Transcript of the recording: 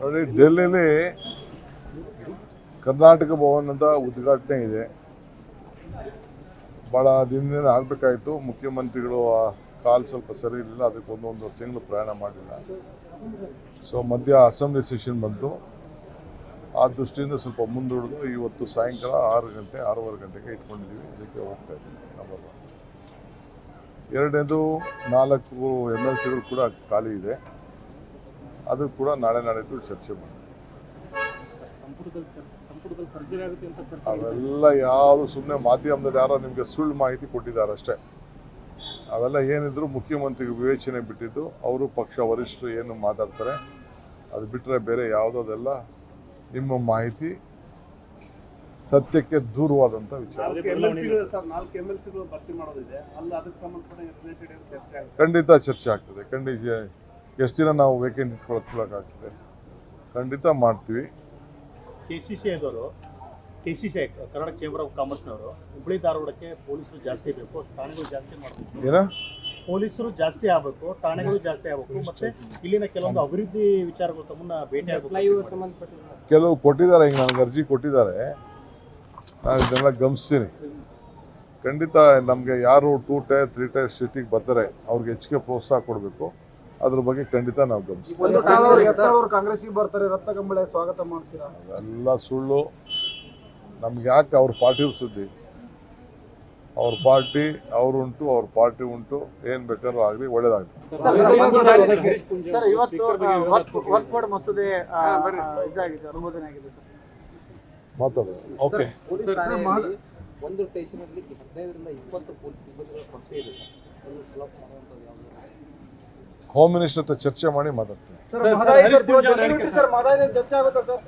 ನೋಡಿ ಡೆಲ್ಲಿಲಿ ಕರ್ನಾಟಕ ಭವನ್ ಅಂತ ಉದ್ಘಾಟನೆ ಇದೆ. ಭಾಳ ದಿನದಿಂದ ಆಗಬೇಕಾಯಿತು. ಮುಖ್ಯಮಂತ್ರಿಗಳು ಆ ಕಾಲು ಸ್ವಲ್ಪ ಸರಿ ಇರಲಿಲ್ಲ. ಅದಕ್ಕೆ ಒಂದೊಂದು ತಿಂಗಳು ಪ್ರಯಾಣ ಮಾಡಲಿಲ್ಲ ಸೊ ಮಧ್ಯ ಅಸೆಂಬ್ಲಿ ಸೆಷನ್ ಬಂತು. ಆ ದೃಷ್ಟಿಯಿಂದ ಸ್ವಲ್ಪ ಮುಂದೂಡಿದು ಇವತ್ತು ಸಾಯಂಕಾಲ ಆರು ಗಂಟೆ ಆರೂವರೆ ಗಂಟೆಗೆ ಇಟ್ಕೊಂಡಿದ್ದೀವಿ. ಇದಕ್ಕೆ ಹೋಗ್ತಾ ಇದ್ದೀವಿ. Number one. ಎರಡನೇದು ನಾಲ್ಕು ಎಂ ಎಲ್ ಸಿಗಳು ಕೂಡ ಖಾಲಿ ಇದೆ. ಅದು ಕೂಡ ನಾಳೆ ನಾಡಿದ್ದು ಚರ್ಚೆ ಮಾಡ್ತೀವಿ ಅವೆಲ್ಲ ಯಾವುದು ಸುಮ್ಮನೆ ಮಾಧ್ಯಮದಲ್ಲಿ ಯಾರೋ ನಿಮಗೆ ಸುಳ್ಳು ಮಾಹಿತಿ ಕೊಟ್ಟಿದ್ದಾರೆ ಅಷ್ಟೇ. ಅವೆಲ್ಲ ಏನಿದ್ರು ಮುಖ್ಯಮಂತ್ರಿಗೆ ವಿವೇಚನೆ ಬಿಟ್ಟಿದ್ದು ಅವರು ಪಕ್ಷ ವರಿಷ್ಠರು ಏನು ಮಾತಾಡ್ತಾರೆ ಅದು ಬಿಟ್ಟರೆ ಬೇರೆ ಯಾವುದೋದೆಲ್ಲ ನಿಮ್ಮ ಮಾಹಿತಿ ಸತ್ಯಕ್ಕೆ ದೂರವಾದಂಥ ವಿಚಾರ. ಖಂಡಿತ ಚರ್ಚೆ ಆಗ್ತದೆ. ಖಂಡಿತ ಎಷ್ಟು ದಿನ ನಾವು ವೇಕೆಂಟ್ ಇಟ್ಕೊಳಕ್ಕಾಗ್ತದೆ ಖಂಡಿತ ಮಾಡ್ತೀವಿ. ಕೆ ಸಿ ಸಿ ಆದವರು K C C Kannada chamber of ಕಾಮರ್ಸ್ನವರು Hubballi ಧಾರವಾಡಕ್ಕೆ ಪೊಲೀಸರು ಜಾಸ್ತಿ ಬೇಕು ಠಾಣೆಗಳು ಜಾಸ್ತಿ ಮಾಡಬೇಕು. ಏನ? ಪೊಲೀಸರು ಜಾಸ್ತಿ ಆಗಬೇಕು ಠಾಣೆಗಳು ಜಾಸ್ತಿ ಆಗಬೇಕು. ಮತ್ತೆ ಇಲ್ಲಿನ ಕೆಲವೊಂದು ಅಭಿವೃದ್ಧಿ ವಿಚಾರಗಳು ತಮ್ಮನ್ನ ಭೇಟಿ ಆಗಬೇಕು. ಕೆಲವು ಕೊಟ್ಟಿದ್ದಾರೆ ಈಗ ನನಗೆ ಅರ್ಜಿ ಕೊಟ್ಟಿದ್ದಾರೆ. ನಾನು ಇದನ್ನೆಲ್ಲ ಗಮನಿಸ್ತೀನಿ ಖಂಡಿತ ನಮಗೆ ಯಾರು ಟೂ ಟೈರ್ ತ್ರೀ ಟೈರ್ ಸಿಟಿಗೆ ಬರ್ತಾರೆ ಅವ್ರಿಗೆ ಹೆಚ್ಚಿಗೆ ಪ್ರೋತ್ಸಾಹ ಕೊಡಬೇಕು ಅದ್ರ ಬಗ್ಗೆ ಖಂಡಿತ ನಾವು ಗಮನಿಸ್ತೀವಿ ಒಂದು ಕಾಲದವ್ರು ಎತ್ತವ್ರು ಕಾಂಗ್ರೆಸ್ಸಿಗೆ ಬರ್ತಾರೆ ರತ್ನ ಕಂಬಳೆ ಸ್ವಾಗತ ಮಾಡ್ತೀರಾ ಅವೆಲ್ಲ ಸುಳ್ಳು ನಮ್ಗೆ ಯಾಕೆ ಅವ್ರ ಪಾರ್ಟಿ ಸುದ್ದಿ ಅವ್ರ ಪಾರ್ಟಿ ಅವ್ರುಂಟು ಅವ್ರ ಪಾರ್ಟಿ ಉಂಟು ಏನ್ ಬೇಕಾದ್ರೂ ಆಗಲಿ ಒಳ್ಳೇದಾಗಲಿ ಸರ್ ಇವತ್ತು ವರ್ಕ್ ಬೋರ್ಡ್ ಮಸೂದೆ ಆ, ಇದಾಗಿದೆ ಅನುಮೋದನೆ ಆಗಿದೆ ಸರ್ ಮಾತಾಡೋದು ಓಕೆ. ಒಂದು ಸ್ಟೇಷನ್ ಅಲ್ಲಿ ಹದಿನೈದರಿಂದ ಇಪ್ಪತ್ತು ಪೊಲೀಸ್ ಸಿಬ್ಬಂದಿಗಳ ಕೊರತೆ ಇದೆ ಸರ್. ಹೋಮ್ ಮಿನಿಸ್ಟರ್ ಹತ್ರ ಚರ್ಚೆ ಮಾಡಿ ಮಾತಾಡ್ತೀನಿ. ಸರ್ ಚರ್ಚೆ ಆಗುತ್ತಾ ಸರ್?